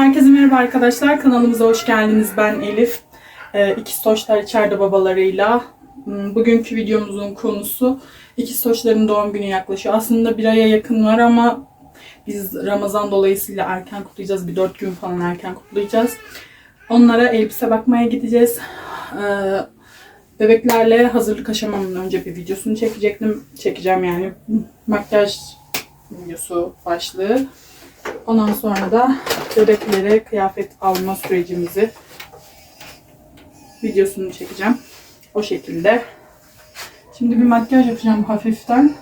Herkese merhaba arkadaşlar. Kanalımıza hoş geldiniz. Ben Elif. Ee, İkiz Toşlar içeride babalarıyla. Hmm, Bugünkü videomuzun konusu İkiz Toşların doğum günü yaklaşıyor. Aslında bir aya yakın var ama biz Ramazan dolayısıyla erken kutlayacağız. Bir dört gün falan erken kutlayacağız. Onlara elbise bakmaya gideceğiz. Ee, Bebeklerle hazırlık aşamamın önce bir videosunu çekecektim. Çekeceğim yani makyaj videosu başlığı. Ondan sonra da bebeklere kıyafet alma sürecimizi videosunu çekeceğim. O şekilde. Şimdi bir makyaj yapacağım hafiften.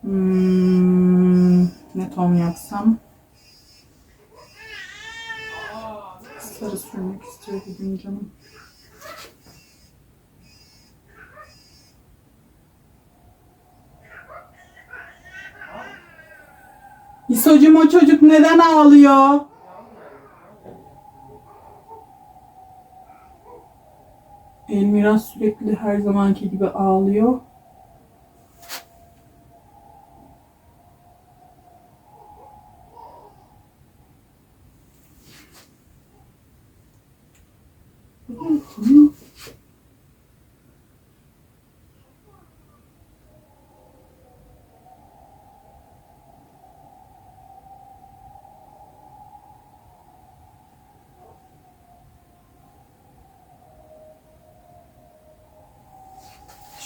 Hmm, ne ton yapsam? Sarı sürmek istiyor bugün canım. İsocuğum o çocuk neden ağlıyor? Elmiras sürekli her zamanki gibi ağlıyor.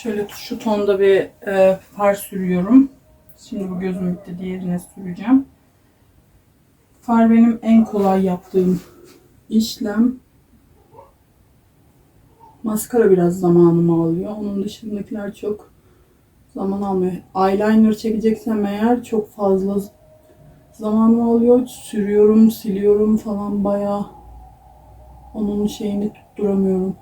Şöyle şu tonda bir e, far sürüyorum. Şimdi bu gözüm bitti. Diğerine süreceğim. Far benim en kolay yaptığım işlem. Maskara biraz zamanımı alıyor. Onun dışındakiler çok zaman almıyor. Eyeliner çekeceksem eğer çok fazla zamanımı alıyor. Sürüyorum, siliyorum falan bayağı onun şeyini tutturamıyorum.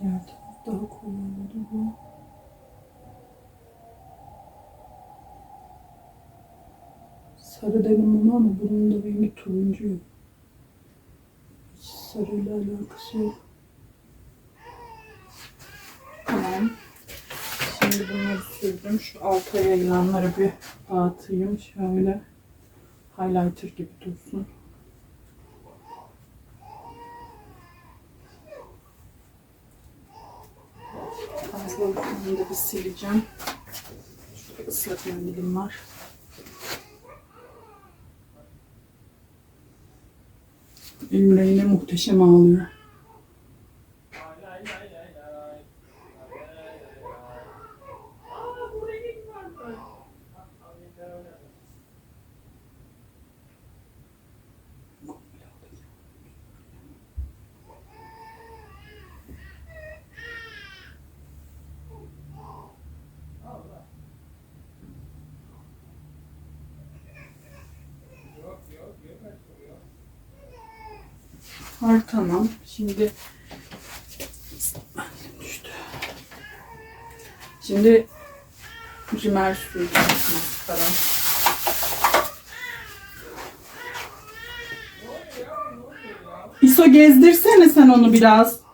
Diğer taraf daha koyu oldu bu. Sarı dedim bunu ama bunun da rengi turuncu. Hiç sarıyla alakası yok. Tamam. Şimdi bunları sürdüm. Şu alta yayılanları bir dağıtayım. Şöyle highlighter gibi dursun. Fazlalıklarını da bir sileceğim. Şurada ıslak mendilim var. Emre muhteşem ağlıyor. Var tamam. Şimdi düştü. Şimdi rimel süreceğim maskara. İso gezdirsene sen onu biraz.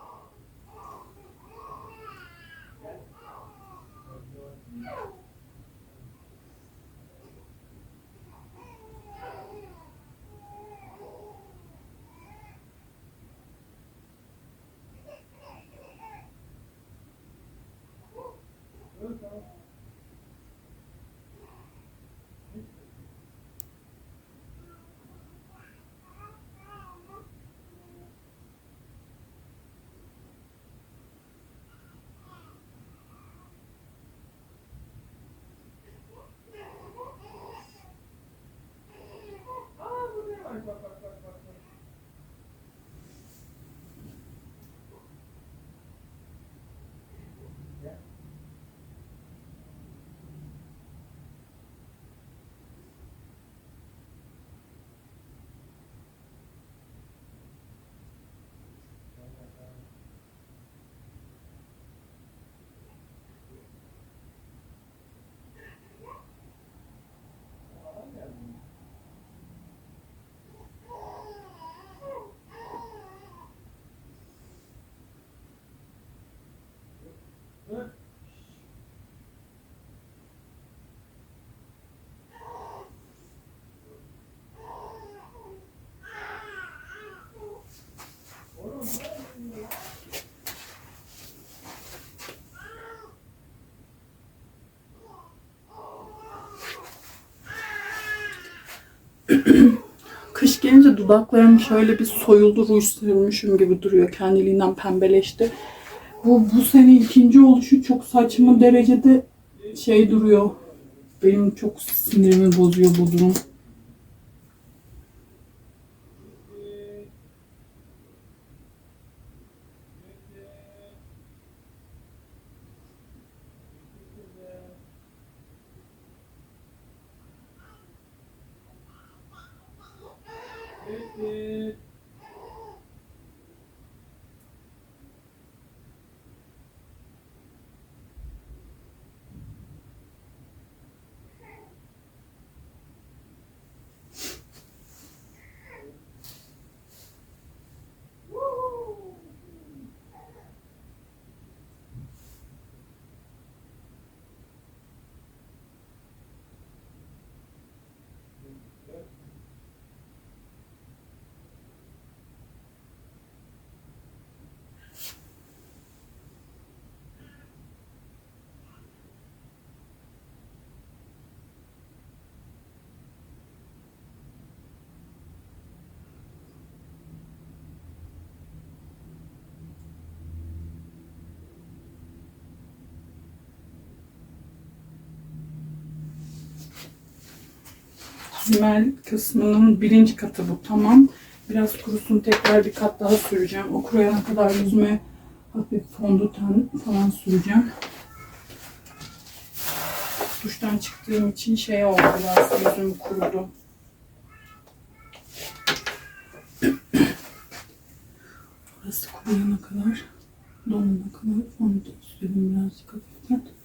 Kış gelince dudaklarım şöyle bir soyuldu, ruj gibi duruyor. Kendiliğinden pembeleşti. Bu, bu sene ikinci oluşu çok saçma derecede şey duruyor. Benim çok sinirimi bozuyor bu durum. Rimel kısmının birinci katı bu. Tamam. Biraz kurusun tekrar bir kat daha süreceğim. O kuruyana kadar yüzüme hafif fondöten falan süreceğim. Duştan çıktığım için şey oldu biraz yüzüm kurudu. Burası kuruyana kadar donana kadar fondöten sürelim birazcık hafiften.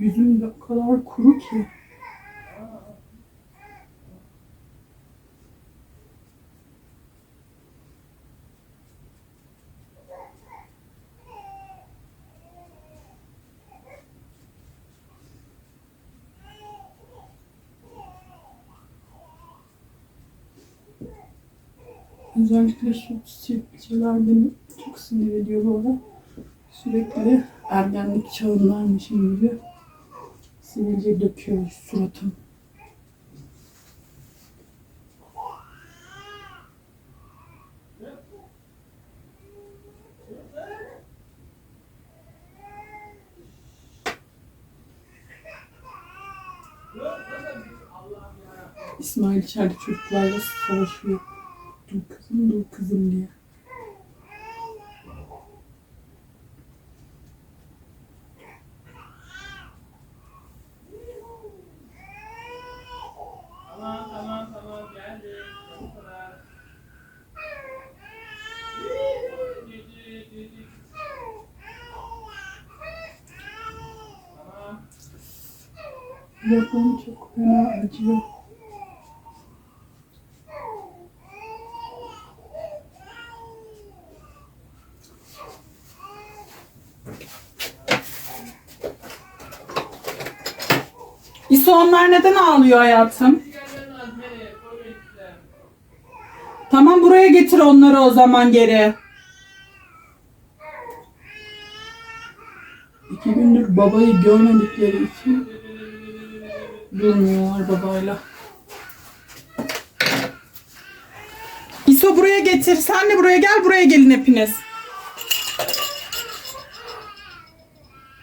Yüzüm de kadar kuru ki. Özellikle şu beni çok sinir ediyor bu ara. Sürekli ergenlik çağındaymışım gibi sivilce döküyor suratım. İsmail içeride çocuklarla savaşıyor. Dur kızım, dur kızım diye. Tamam tamam tamam geldi. Bu kadar. Tamam. Yapım çok fena acıyor. İso onlar neden ağlıyor hayatım? Tamam buraya getir onları o zaman geri. İki gündür babayı görmedikleri için durmuyorlar babayla. İso buraya getir. Sen de buraya gel. Buraya gelin hepiniz.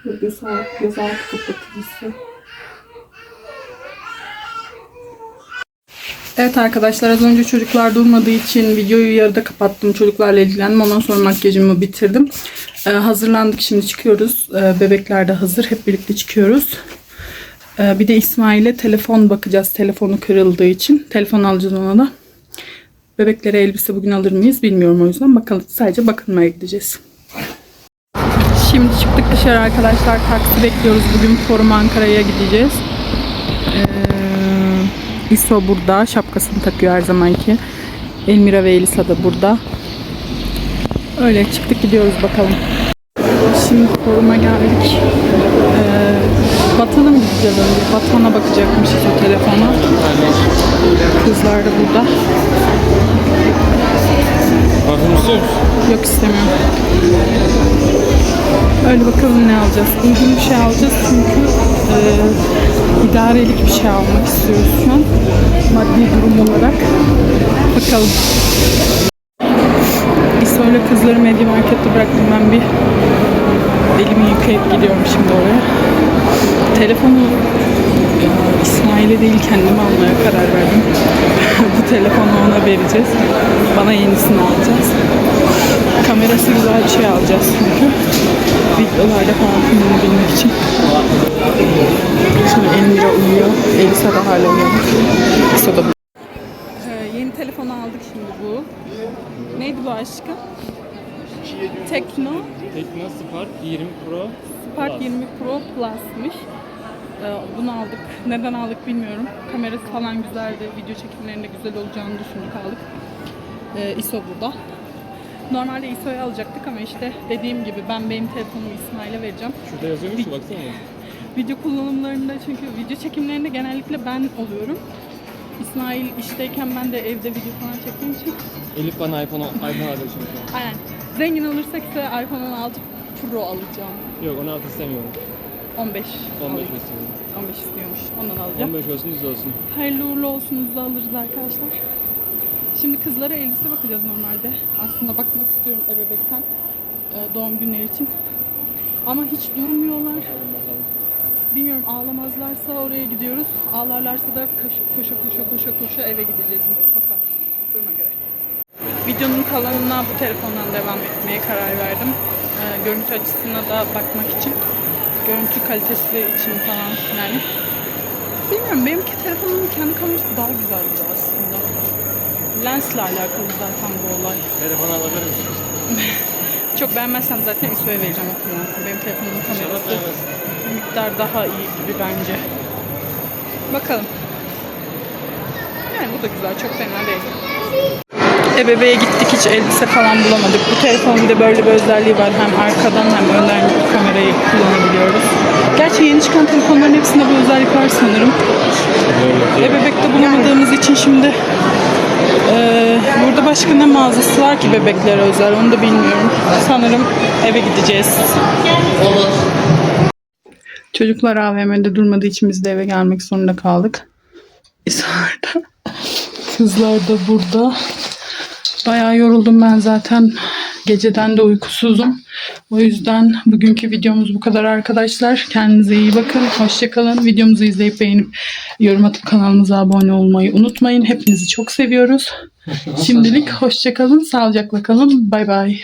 Göz altı, göz altı kapatırız. Evet arkadaşlar az önce çocuklar durmadığı için videoyu yarıda kapattım. Çocuklarla ilgilendim. Ondan sonra makyajımı bitirdim. Ee, hazırlandık şimdi çıkıyoruz. Ee, bebekler de hazır. Hep birlikte çıkıyoruz. Ee, bir de İsmail'e telefon bakacağız. Telefonu kırıldığı için. Telefon alacağız ona da. Bebeklere elbise bugün alır mıyız bilmiyorum o yüzden. Bakalım sadece bakınmaya gideceğiz. Şimdi çıktık dışarı arkadaşlar. Taksi bekliyoruz. Bugün Forum Ankara'ya gideceğiz. Ee, İso burada. Şapkasını takıyor her zamanki. Elmira ve Elisa da burada. Öyle çıktık gidiyoruz bakalım. Şimdi foruma geldik. Ee, Batan'a mı gideceğiz önce? Batan'a bakacakmış o telefona. Kızlar da burada. Bakın istiyor musun? Yok istemiyorum. Öyle bakalım ne alacağız. Uygun bir şey alacağız çünkü e, idarelik bir şey almak istiyoruz şu an. Maddi durum olarak. Bakalım. İsmail'le kızları Medya Market'te bıraktım ben bir elimi yıkayıp gidiyorum şimdi oraya. Telefonu İsmail'e değil kendime almaya karar verdim. Bu telefonu ona vereceğiz. Bana yenisini alacağız. Kamerası güzel bir şey alacağız çünkü. Videolarda falan kullanabilmek için. Şimdi Elmira uyuyor. Elisa da hala uyanık. Elisa da ee, yeni telefonu aldık şimdi bu. Neydi bu aşkım? Tekno Tekno Spark 20 Pro. Spark 20 Pro Plus'mış. Ee, bunu aldık. Neden aldık bilmiyorum. Kamerası falan güzeldi. Video çekimlerinde güzel olacağını düşündük aldık. Ee, ISO burada. Normalde ISO'yu alacaktık ama işte dediğim gibi ben benim telefonumu İsmail'e vereceğim. Şurada yazıyormuş ki baksana. Video kullanımlarında çünkü video çekimlerinde genellikle ben oluyorum. İsmail işteyken ben de evde video falan çektiğim için Elif bana iPhone, iPhone alacak çünkü. aynen. Zengin olursak ise iPhone 16 Pro alacağım. Yok 16 istemiyorum. 15. 15 alayım. istiyorum. 15 istiyormuş. Ondan alacağım. 15 olsun düz olsun. Hayırlı uğurlu olsun hızlı alırız arkadaşlar. Şimdi kızlara elbise bakacağız normalde. Aslında bakmak istiyorum ebebekten e, doğum günleri için. Ama hiç durmuyorlar. Bakalım bakalım. Bilmiyorum ağlamazlarsa oraya gidiyoruz. Ağlarlarsa da koşa koşa koşa, koşa eve gideceğiz. Bakalım. Videonun kalanına bu telefondan devam etmeye karar verdim. Ee, görüntü açısına da bakmak için. Görüntü kalitesi için falan yani. Bilmiyorum benimki telefonumun kendi kamerası daha güzel gibi aslında. Lensle alakalı zaten bu olay. Telefon alabilir misiniz? Çok beğenmezsem zaten İso'ya vereceğim o kullansın. Benim telefonumun kamerası bir miktar daha iyi gibi bence. Bakalım. Yani bu da güzel, çok fena değil. Ebeve'ye gittik hiç elbise falan bulamadık. Bu telefonun bir de böyle bir özelliği var. Hem arkadan hem önden kamerayı kullanabiliyoruz. Gerçi yeni çıkan telefonların hepsinde bu özellik var sanırım. Ebebek'te bulamadığımız için şimdi eee, burada başka ne mağazası var ki bebeklere özel onu da bilmiyorum. Sanırım eve gideceğiz. Çocuklar AVM'de durmadığı için biz de eve gelmek zorunda kaldık. İsa'da. Kızlar da burada. Bayağı yoruldum ben zaten. Geceden de uykusuzum. O yüzden bugünkü videomuz bu kadar arkadaşlar. Kendinize iyi bakın. Hoşçakalın. Videomuzu izleyip beğenip yorum atıp kanalımıza abone olmayı unutmayın. Hepinizi çok seviyoruz. Şimdilik hoşçakalın. Sağlıcakla kalın. Bay bay.